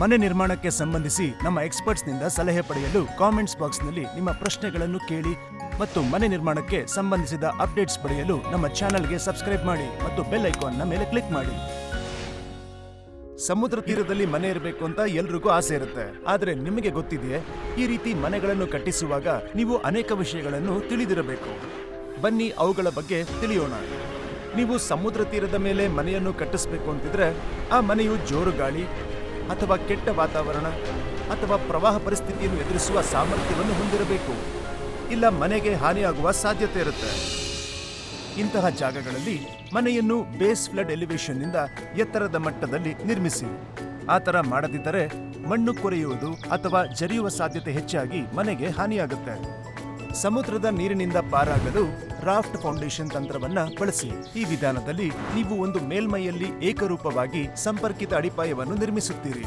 ಮನೆ ನಿರ್ಮಾಣಕ್ಕೆ ಸಂಬಂಧಿಸಿ ನಮ್ಮ ಎಕ್ಸ್ಪರ್ಟ್ಸ್ನಿಂದ ಸಲಹೆ ಪಡೆಯಲು ಕಾಮೆಂಟ್ಸ್ ಬಾಕ್ಸ್ನಲ್ಲಿ ನಿಮ್ಮ ಪ್ರಶ್ನೆಗಳನ್ನು ಕೇಳಿ ಮತ್ತು ಮನೆ ನಿರ್ಮಾಣಕ್ಕೆ ಸಂಬಂಧಿಸಿದ ಅಪ್ಡೇಟ್ಸ್ ಪಡೆಯಲು ನಮ್ಮ ಚಾನೆಲ್ಗೆ ಸಬ್ಸ್ಕ್ರೈಬ್ ಮಾಡಿ ಮತ್ತು ಬೆಲ್ ಐಕಾನ್ನ ಮೇಲೆ ಕ್ಲಿಕ್ ಮಾಡಿ. ಸಮುದ್ರ ತೀರದಲ್ಲಿ ಮನೆ ಇರಬೇಕು ಅಂತ ಎಲ್ರಿಗೂ ಆಸೆ ಇರುತ್ತೆ. ಆದರೆ ನಿಮಗೆ ಗೊತ್ತಿದೆಯೇ? ಈ ರೀತಿ ಮನೆಗಳನ್ನು ಕಟ್ಟಿಸುವಾಗ ನೀವು ಅನೇಕ ವಿಷಯಗಳನ್ನು ತಿಳಿದಿರಬೇಕು. ಬನ್ನಿ ಅವುಗಳ ಬಗ್ಗೆ ತಿಳಿಯೋಣ. ನೀವು ಸಮುದ್ರ ತೀರದ ಮೇಲೆ ಮನೆಯನ್ನು ಕಟ್ಟಿಸ್ಬೇಕು ಅಂತಿದ್ರೆ ಆ ಮನೆಯು ಜೋರು ಗಾಳಿ ಅಥವಾ ಕೆಟ್ಟ ವಾತಾವರಣ ಅಥವಾ ಪ್ರವಾಹ ಪರಿಸ್ಥಿತಿಯನ್ನು ಎದುರಿಸುವ ಸಾಮರ್ಥ್ಯವನ್ನು ಹೊಂದಿರಬೇಕು. ಇಲ್ಲ ಮನೆಗೆ ಹಾನಿಯಾಗುವ ಸಾಧ್ಯತೆ ಇರುತ್ತೆ. ಇಂತಹ ಜಾಗಗಳಲ್ಲಿ ಮನೆಯನ್ನು ಬೇಸ್ ಫ್ಲಡ್ ಎಲಿವೇಶನ್ನಿಂದ ಎತ್ತರದ ಮಟ್ಟದಲ್ಲಿ ನಿರ್ಮಿಸಿ. ಆ ಥರ ಮಾಡದಿದ್ದರೆ ಮಣ್ಣು ಕೊರೆಯುವುದು ಅಥವಾ ಜರಿಯುವ ಸಾಧ್ಯತೆ ಹೆಚ್ಚಾಗಿ ಮನೆಗೆ ಹಾನಿಯಾಗುತ್ತೆ. ಸಮುದ್ರದ ನೀರಿನಿಂದ ಪಾರಾಗಲು ರಾಫ್ಟ್ ಫೌಂಡೇಶನ್ ತಂತ್ರವನ್ನ ಬಳಸಿ. ಈ ವಿಧಾನದಲ್ಲಿ ನೀವು ಒಂದು ಮೇಲ್ಮೈಯಲ್ಲಿ ಏಕರೂಪವಾಗಿ ಸಂಪರ್ಕಿತ ಅಡಿಪಾಯವನ್ನು ನಿರ್ಮಿಸುತ್ತೀರಿ.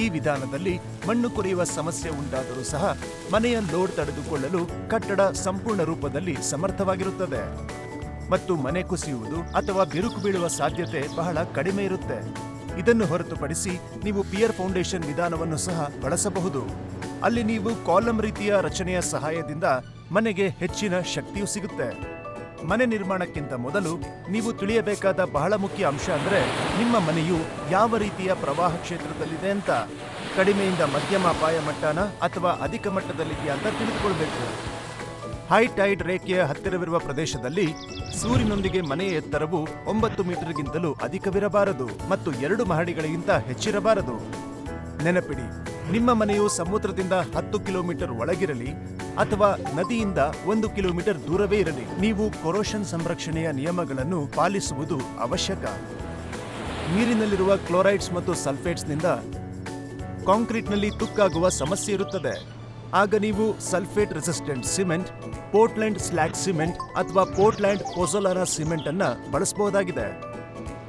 ಈ ವಿಧಾನದಲ್ಲಿ ಮಣ್ಣು ಕೊರೆಯುವ ಸಮಸ್ಯೆ ಉಂಟಾದರೂ ಸಹ ಮನೆಯ ಲೋಡ್ ತಡೆದುಕೊಳ್ಳಲು ಕಟ್ಟಡ ಸಂಪೂರ್ಣ ರೂಪದಲ್ಲಿ ಸಮರ್ಥವಾಗಿರುತ್ತದೆ. ಮತ್ತು ಮನೆ ಕುಸಿಯುವುದು ಅಥವಾ ಬಿರುಕು ಬೀಳುವ ಸಾಧ್ಯತೆ ಬಹಳ ಕಡಿಮೆ ಇರುತ್ತೆ. ಇದನ್ನು ಹೊರತುಪಡಿಸಿ ನೀವು ಪಿಯರ್ ಫೌಂಡೇಶನ್ ವಿಧಾನವನ್ನು ಸಹ ಬಳಸಬಹುದು. ಅಲ್ಲಿ ನೀವು ಕಾಲಂ ರೀತಿಯ ರಚನೆಯ ಸಹಾಯದಿಂದ ಮನೆಗೆ ಹೆಚ್ಚಿನ ಶಕ್ತಿಯು ಸಿಗುತ್ತೆ. ಮನೆ ನಿರ್ಮಾಣಕ್ಕಿಂತ ಮೊದಲು ನೀವು ತಿಳಿಯಬೇಕಾದ ಬಹಳ ಮುಖ್ಯ ಅಂಶ ಅಂದ್ರೆ ನಿಮ್ಮ ಮನೆಯು ಯಾವ ರೀತಿಯ ಪ್ರವಾಹ ಕ್ಷೇತ್ರದಲ್ಲಿದೆ ಅಂತ. ಕಡಿಮೆಯಿಂದ ಮಧ್ಯಮ ಅಪಾಯ ಮಟ್ಟನ ಅಥವಾ ಅಧಿಕ ಮಟ್ಟದಲ್ಲಿದೆಯಾ ಅಂತ ತಿಳಿದುಕೊಳ್ಬೇಕು. ಹೈ ಟೈಡ್ ರೇಖೆಯ ಹತ್ತಿರವಿರುವ ಪ್ರದೇಶದಲ್ಲಿ ಸೂರಿನೊಂದಿಗೆ ಮನೆಯ ಎತ್ತರವು ಒಂಬತ್ತು ಮೀಟರ್ಗಿಂತಲೂ ಅಧಿಕವಿರಬಾರದು ಮತ್ತು ಎರಡು ಮಹಡಿಗಳಿಗಿಂತ ಹೆಚ್ಚಿರಬಾರದು. ನೆನಪಿಡಿ, ನಿಮ್ಮ ಮನೆಯು ಸಮುದ್ರದಿಂದ ಹತ್ತು ಕಿಲೋಮೀಟರ್ ಒಳಗಿರಲಿ ಅಥವಾ ನದಿಯಿಂದ ಒಂದು ಕಿಲೋಮೀಟರ್ ದೂರವೇ ಇರಲಿ. ನೀವು ಕೊರೋಷನ್ ಸಂರಕ್ಷಣೆಯ ನಿಯಮಗಳನ್ನು ಪಾಲಿಸುವುದು ಅವಶ್ಯಕ. ನೀರಿನಲ್ಲಿರುವ ಕ್ಲೋರೈಡ್ಸ್ ಮತ್ತು ಸಲ್ಫೇಟ್ಸ್ನಿಂದ ಕಾಂಕ್ರೀಟ್ನಲ್ಲಿ ತುಕ್ಕಾಗುವ ಸಮಸ್ಯೆ ಇರುತ್ತದೆ. ಆಗ ನೀವು sulphate resistant cement, Portland slag cement ಅಥವಾ ಪೋರ್ಟ್ಲ್ಯಾಂಡ್ ಪೊಸೊಲಾರಾ ಸಿಮೆಂಟ್ ಅನ್ನು ಬಳಸಬಹುದಾಗಿದೆ.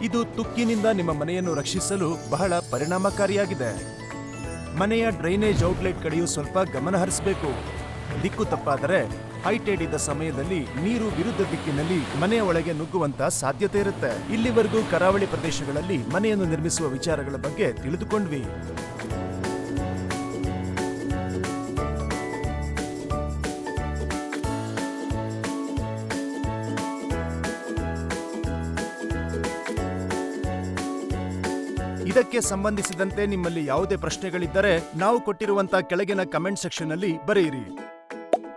ಇದು ತುಕ್ಕಿನಿಂದ ನಿಮ್ಮ ಮನೆಯನ್ನು ರಕ್ಷಿಸಲು ಬಹಳ ಪರಿಣಾಮಕಾರಿಯಾಗಿದೆ. ಮನೆಯ ಡ್ರೈನೇಜ್ ಔಟ್ಲೆಟ್ ಕಡೆಯೂ ಸ್ವಲ್ಪ ಗಮನ ಹರಿಸಬೇಕು. ದಿಕ್ಕು ತಪ್ಪಾದರೆ ಹೈಟೈಡ್ ಇದ್ದ ಸಮಯದಲ್ಲಿ ನೀರು ವಿರುದ್ಧ ದಿಕ್ಕಿನಲ್ಲಿ ಮನೆಯ ಒಳಗೆ ನುಗ್ಗುವಂತ ಸಾಧ್ಯತೆ ಇರುತ್ತೆ. ಇಲ್ಲಿವರೆಗೂ ಕರಾವಳಿ ಪ್ರದೇಶಗಳಲ್ಲಿ ಮನೆಯನ್ನು ನಿರ್ಮಿಸುವ ವಿಚಾರಗಳ ಬಗ್ಗೆ ತಿಳಿದುಕೊಂಡ್ವಿ. ಇದಕ್ಕೆ ಸಂಬಂಧಿಸಿದಂತೆ ನಿಮ್ಮಲ್ಲಿ ಯಾವುದೇ ಪ್ರಶ್ನೆಗಳಿದ್ದರೆ ನಾವು ಕೊಟ್ಟಿರುವಂತಹ ಕೆಳಗಿನ ಕಮೆಂಟ್ ಸೆಕ್ಷನ್ ಅಲ್ಲಿ ಬರೆಯಿರಿ.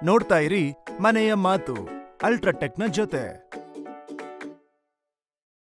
ನೋಡ್ತಾ ಇರಿ ಮನೆಯ ಮಾತು ಅಲ್ಟ್ರಾಟೆಕ್ನ ಜೊತೆ.